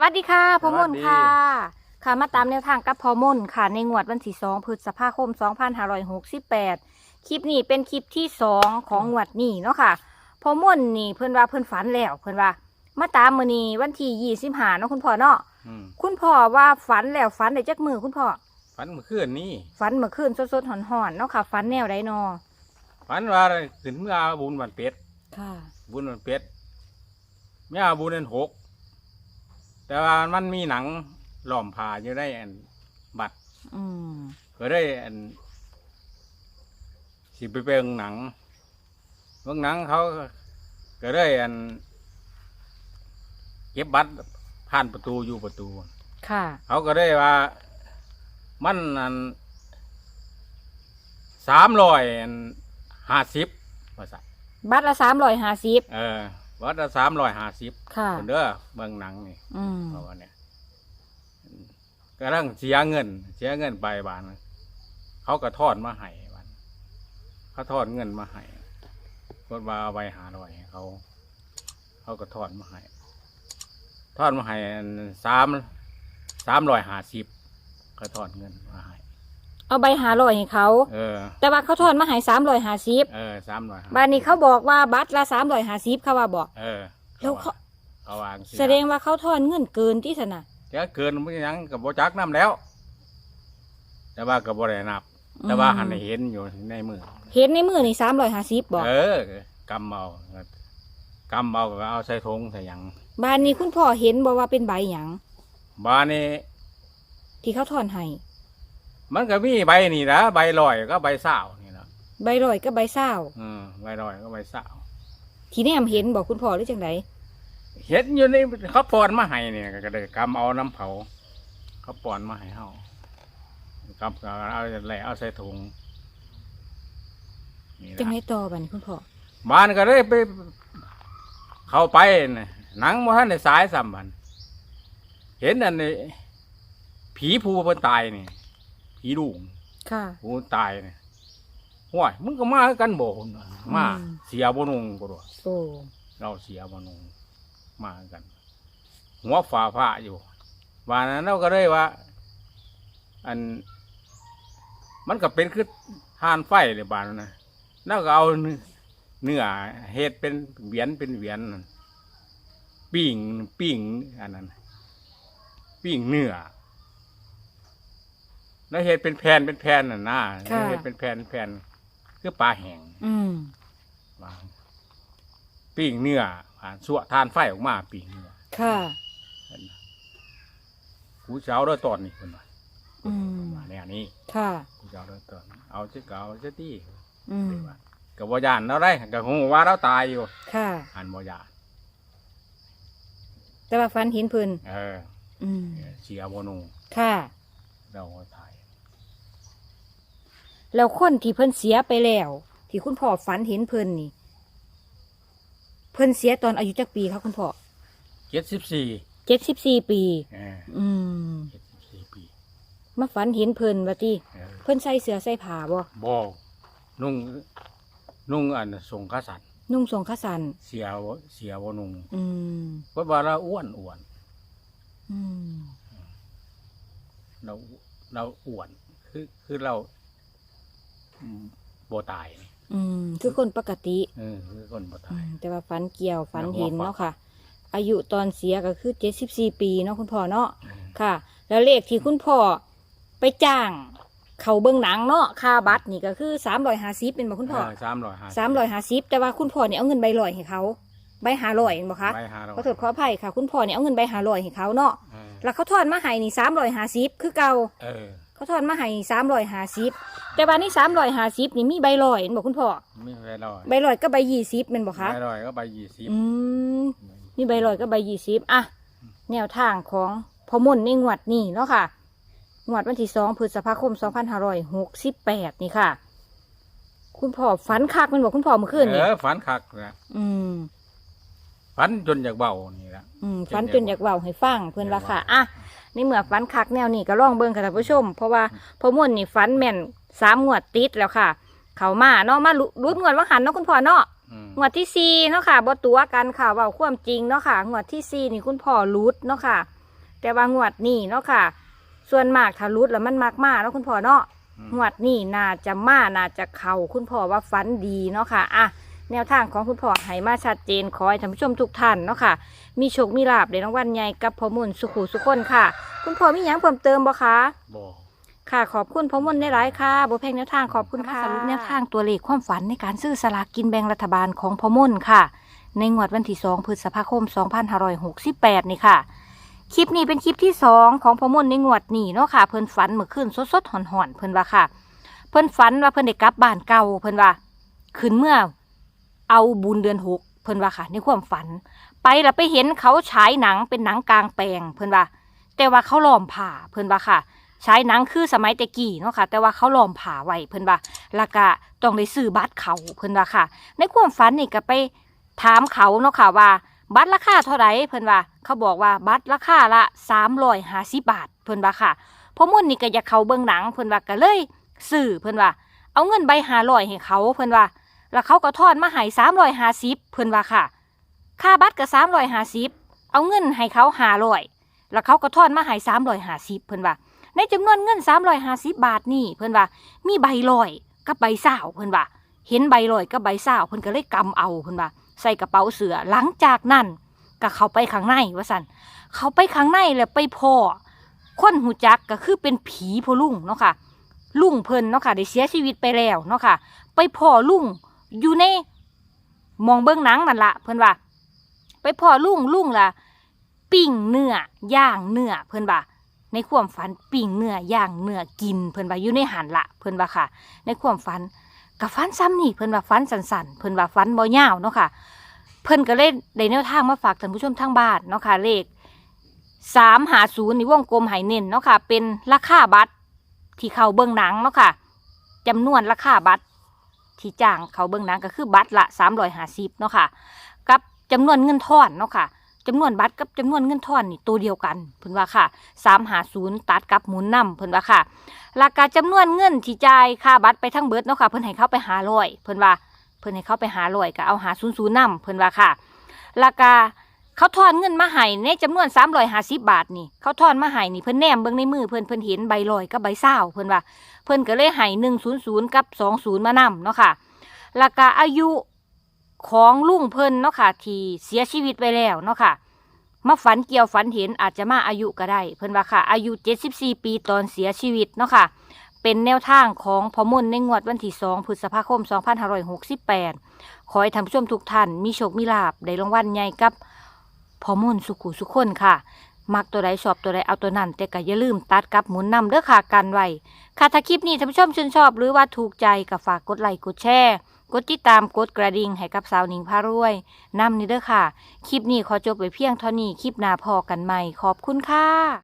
สวัสดีค่ะพ่อมนสวัสดีค่ะ ค่ะมาตามแนวทางกับพ่อมนค่ะ ในงวดวันที่สองพฤษภาคม 2568 คลิปนี้เป็นคลิปที่สองของงวดนี้เนาะค่ะพ่อมนนี่เพิ่นว่าเพิ่นฝันแล้วเพิ่นว่า มาตามมื้อนี้วันที่25เนาะคุณพ่อเนาะอืมคุณพ่อว่าฝันแล้วฝันได้จักมือคุณพ่อฝันเมื่อคืนนี้ฝันเมื่อคืนสดๆห่อนๆเนาะค่ะฝันแนวใดเนาะฝันว่าขึ้นเมื่อบุญวันเป็ดค่ะ บุญวันเป็ดเมื่อบุญวันหก แต่ว่ามันมีหนังหล่อมผ่าอยู่ได้อันบัตรอืมก็ได้อันสิไปเบิ่งหนังเบิ่งหนังเขาก็ได้อันเก็บบัตรผ่านประตูอยู่ประตู ค่ะ เขาก็ได้ว่ามันอันสามร้อยห้าสิบภาษาบัตรละ350เออ วัดละสามร้อยห้าสิบค่ะคนเด้อเบิ่งหนังนี่อืมเพราะว่าเนี่ยกำลังเสียเงิน เสียเงินไปบานเขาก็ทอดมาให้บานเขาทอดเงินมาให้รถว่าเอาไปหาร้อยให้เขา เขาก็ทอดมาให้ทอดมาให้อันสามสามร้อยห้าสิบเขาทอดเงินมาให้ เอาใบ500ให้เขา เออ แต่ว่าเขาทอนมาให้350เออสามร้อยบ้านนี้เขาบอกว่าบัตรละสามร้อยห้าสิบเขาว่าบอก เออแล้วเขา เขาวางสิแสดงว่าเขาทอนเงินเกินที่สนะจะเกินมันยังกับโบจักน้ำแล้ว แต่ว่ากับโบได้นับ แต่ว่าหันให้เห็นอยู่ในมือ เห็นในมือนี่สามร้อยห้าสิบบอก เออกำเอากำเอาก็เอาใส่ถุงใส่หยังบ้านนี้คุณพ่อเห็นบอกว่าเป็นใบหยังบ้านนี้ที่เขาทอนให้ มันก็มีใบนี่นะใบลอยก็ใบเศร้านี่นะใบลอยกับใบเศร้าอืมใบลอยก็ใบเศร้าที่แนมเห็นบอกคุณพ่อหรือจังไดเห็นอยู่ในเขาปอนมาให้เนี่ยก็เลยกำเอาน้ำเผาเขาปอนมาให้เฮากำก็เอาแหล่เอาใส่ถุงนี่จังนะไดต่อบ้านนี้คุณพ่อบ้านก็เลยไป เข้าไปน่ะหนังมาท่านในสายสัมพันธ์เห็นอันนี้ผีภูเพิ่นตายนี่ ผีดุงค่ะภูตายนี่ห่วยมึงก็มาคือกันโบนมาอืม เสียบนุงก็ด้วยโอ้เราเสียบนุงมาคือกัน หัวฝ่าผ้าอยู่วันนั้นเราก็เลยว่า อัน มันก็เป็นคือทานไฟเลยบานนั้นนะเราก็เอาเนื้อเนื้อเฮ็ดเป็นเหวียนเป็นเหวียนนั่นปิ้งปิ้งอันนั้นปิ้งเนื้อ แล้วเฮ็ดเป็นแผ่นเป็นแผ่นน่ะนะแล้วเฮ็ดเป็นแผ่นแผ่นคือปลาแห้งอืมวางปิ้งเนื้อผ่านสั่วทานไฟออกมาปิ้งเนื้อค่ะกูจะเอาด้วยตอนนี้คนว่าอืม มาแนวนี้ค่ะ กูจะเอาด้วยตอนเอาเจ้าเก่าเจ้าที่อืมกับบ่ยานเราได้กับหูว่าเราตายอยู่ค่ะอันบ่ยานแต่ว่าฟันเห็นเพิ่นเอออืมเสียบ่นูค่ะ เราก็ตาย แล้วคนที่เพิ่นเสียไปแล้ว ที่คุณพ่อฝันเห็นเพิ่นนี่ เพิ่นเสียตอนอายุจักปีครับคุณพ่อเจ็ดสิบสี่เจ็ดสิบสี่ปีเอออืมเจ็ดสิบสี่ปีมาฝันเห็นเพิ่นว่าติเออเพิ่นใส่เสื้อใส่ผ้าบ่บ่นุ่งนุ่งอันทรงกษัตริย์นุ่งทรงขาสัน เสียบ่เสียบ่นุ่งอืม เพราะว่าเราอ้วนอ้วนอืม เราเราอ้วน คือคือเรา อืมบ่ตายอืมคือคนปกติเออคือคนบ่อืตายมแต่ว่าฝันเกี่ยวฝันแล้วหัวเห็นฝักเนาะค่ะ อายุตอนเสียก็คือเจ็ดสิบสี่ปีเนาะคุณพ่อเนาะเออค่ะ แล้วเลขที่คุณพ่อไปจ้าง เขาเบิ่งหนังเนาะค่าบัตรนี่ก็คือสามร้อยห้าสิบเป็นบ่คุณพ่อสามร้อยห้าสามร้อยห้าสิบแต่ว่าคุณพ่อเนี่ยเอาเงินใบลอยให้เขาใบหาลอยเห็นบ่คะใบห้าร้อยขอโทษขออภัยค่ะ คุณพ่อเนี่ยเอาเงินใบหาลอยให้เขาเนาะเออแล้วเขาทอนมาให้นี่สามร้อยห้าสิบคือเก่าเออ เขาทอนมาให้สามร้อยห้าสิบแต่ว่านี่สามร้อยห้าสิบนี่มีใบลอยเห็นบอกคุณพ่อไม่ใบร้อยใบลอยก็ใบยี่สิบเป็นบอกคะใบร้อยก็ใบยี่สิบอืมมีใบลอยก็ใบยี่สิบอะแนวทางของพอมุ่นในงวดนี้เนาะค่ะงวดวันที่สองพฤษภาคมสองพันห้าร้อยหกสิบแปดนี่ค่ะ คุณพ่อฝันคักแมันบอกคุณพ่อเมื่อคืนเอนี่อฝันคักนะอืมฝันจนอยากเบานี่ละอืมฝันจนอยากเว้าให้ฟังเพื่อนว่าค่ะอะ ในเมื่อฝันคักแนวนี้ก็ลองเบิ่งค่ะท่านผู้ชม เพราะว่าพอมุ่นนี่ฝันแม่นสามงวดติดแล้วค่ะ เขามาเนาะมาลุรุดงวดว่าหันเนาะคุณพ่อเนาะอืมงวดที่สี่เนาะค่ะบ่ตัวกันค่ะเว่าความจริงเนาะค่ะงวดที่สี่นี่คุณพ่อรูดเนาะค่ะ แต่ว่างวดนี้เนาะค่ะ ส่วนมากถ้ารุดแล้วมันมากมาแล้วคุณพ่อเนาะอืมงวดนี้น่าจะมาน่าจะเข่าคุณพ่อว่าฝันดีเนาะค่ะอะ แนวทางของคุณพ่อให้มาชัดเจนขอให้ท่านผู้ชมทุกท่านเนาะค่ะ มีโชคมีลาบในรางวัลใหญ่กับพ่อมุนสุขุสุขคนค่ะ คุณพ่อมีหยังเพิ่มเติมบ่คะ บ่ค่ะขอบคุณพ่อมนได้หลายค่ะบัวแพงแนวทางขอบคุณค่ะสรุปแนวทางตัวเลขความฝันในการซื้อสลากกินแบ่งรัฐบาลของพ่อมนค่ะ ในงวดวันที่2พฤษภาคม 2568 นี่ค่ะ คลิปนี้เป็นคลิปที่ 2 ของพ่อมนในงวดนี้เนาะค่ะ เพิ่นฝันเมื่อคืนสดๆหอนๆเพิ่นว่าค่ะ เพิ่นฝันว่าเพิ่นได้กลับบ้านเก่าเพิ่นว่าขึ้นเมื่อ เอาบุญเดือนหกเพิ่นว่าค่ะ ในความฝัน ไปแล้วไปเห็นเขาฉายหนังเป็นหนังกลางแปลงเพิ่นว่า แต่ว่าเขาล้อมผ่าเพิ่นว่าค่ะใช้หนังคือสมัยแต่กี้เนาะค่ะ แต่ว่าเขาล้อมผ่าไว้เพิ่นว่าแล้วก็ต้องได้ซื้อบัตรเขาเพิ่นว่าค่ะ ในความฝันนี่ก็ไปถามเขาเนาะค่ะว่าบัตรราคาเท่าไหร่เพิ่นว่า เขาบอกว่าบัตรราคาละ350บาทเพิ่นว่าค่ะพอมุ่นนี่ก็อยากเขาเบิ่งหนังเพิ่นว่าก็เลยซื้อเพิ่นว่า เอาเงินใบ500ให้เขาเพิ่นว่า แล้วเขาก็ทอนมาให้350เพิ่นว่าค่ะ ค่าบัตรก็350เอาเงินให้เขา500แล้วเขาก็ทอนมาให้350เพิ่นว่า ในจำนวนเงิน350บาทนี่เพิ่นว่า มีใบลอยกับใบเศร้าเพิ่นว่า เห็นใบลอยกับใบเศร้าเพิ่นก็เลยกำเอาเพิ่นว่า ใส่กระเป๋าเสือหลังจากนั้นก็เขาไปข้างในว่าซั่นเขาไปข้างในแล้วไปพ่อคนหูจักก็คือเป็นผีพ่อลุงเนาะค่ะลุงเพิ่นเนาะค่ะได้เสียชีวิตไปแล้วเนาะค่ะ ไปพ่อลุง อยู่ในมองเบิ้องหนังนั่นละเพิ่อนว่า ไปพ่อลุงลุงล่ะ ปิ้งเนื้อย่างเนื้อเพิ่อนว่า ในความฝันปิ้งเนื้อย่างเนื้อกิน เพิ่อนว่าอยู่ในหันละเพิ่อนว่าค่ะ ในความฝันกับฝันซ้ำนี่เพิ่อนว่าฝันสันๆเพิ่อนว่าฝันบ่ยาวเนาะค่ะ เพิ่อนก็เลยได้แนวทางมาฝากท่านผู้ชมทางบ้านเนาะค่ะเลขสามหาศูนย์ในวงกลมไหเน้นเนาะค่ะ เป็นราคาบัตรที่เขาเบิ่งหนังเนาะค่ะจำนวนราคาบัตร ที่จ้างเขาเบื้องหนังก็คือบัตรละสามร้อยห้าสิบเนาะค่ะ กับจำนวนเงินทอนเนาะค่ะจำนวนบัตรกับจำนวนเงินทอนนี่ตัวเดียวกันเพิ่นว่าค่ะสามหาศูนย์ตัดกับหมุนนำเพิ่นว่าค่ะราคาจำนวนเงินที่จ่ายค่าบัตรไปทั้งเบิดเนาะค่ะเพิ่นให้เขาไปหาร้อยเพิ่นว่าเพิ่นให้เขาไปหาร้อยก็เอาหาศูนย์ศูนย์นำเพิ่นว่าค่ะราคา เขาทอนเงินมาให้ในจำนวนสามร้อยห้าสิบบาทนี่ เขาทอนมาให้นี่เพิ่นแนมเบิ่งในมือเพิ่นเพิ่นเห็นใบลอยกับใบเศร้าเพิ่นว่า เพิ่นก็เลยให้หนึ่งศูนย์ศูนย์กับสองศูนย์มานำเนาะค่ะราคาอายุของลุงเพิ่นเนาะค่ะที่เสียชีวิตไปแล้วเนาะค่ะมาฝันเกี่ยวฝันเห็นอาจจะมาอายุก็ได้ เพิ่นว่าค่ะ อายุ 74 ปีตอนเสียชีวิตเนาะค่ะ เป็นแนวทางของพอมนในงวดวันที่ 2 พฤษภาคม 2568 ขอให้ท่านผู้ชมทุกท่านมีโชคมีลาบได้รางวัลใหญ่กับ พอมนสุขุสุขคนค่ะ มักตัวใดชอบตัวใดเอาตัวนั้นแต่ก็อย่าลืมตัดกับหมุนนำเด้อค่ะกันไว้ค่ะถ้าคลิปนี้ท่านผู้ชมชื่นชอบหรือว่าถูกใจก็ฝากกดไลค์กดแชร์กดติดตามกดกระดิ่งให้กับสาวหนิงพารวยนำนี่เด้อค่ะ คลิปนี้ขอจบไปเพียงเท่านี้คลิปหน้าพอกันใหม่ขอบคุณค่ะ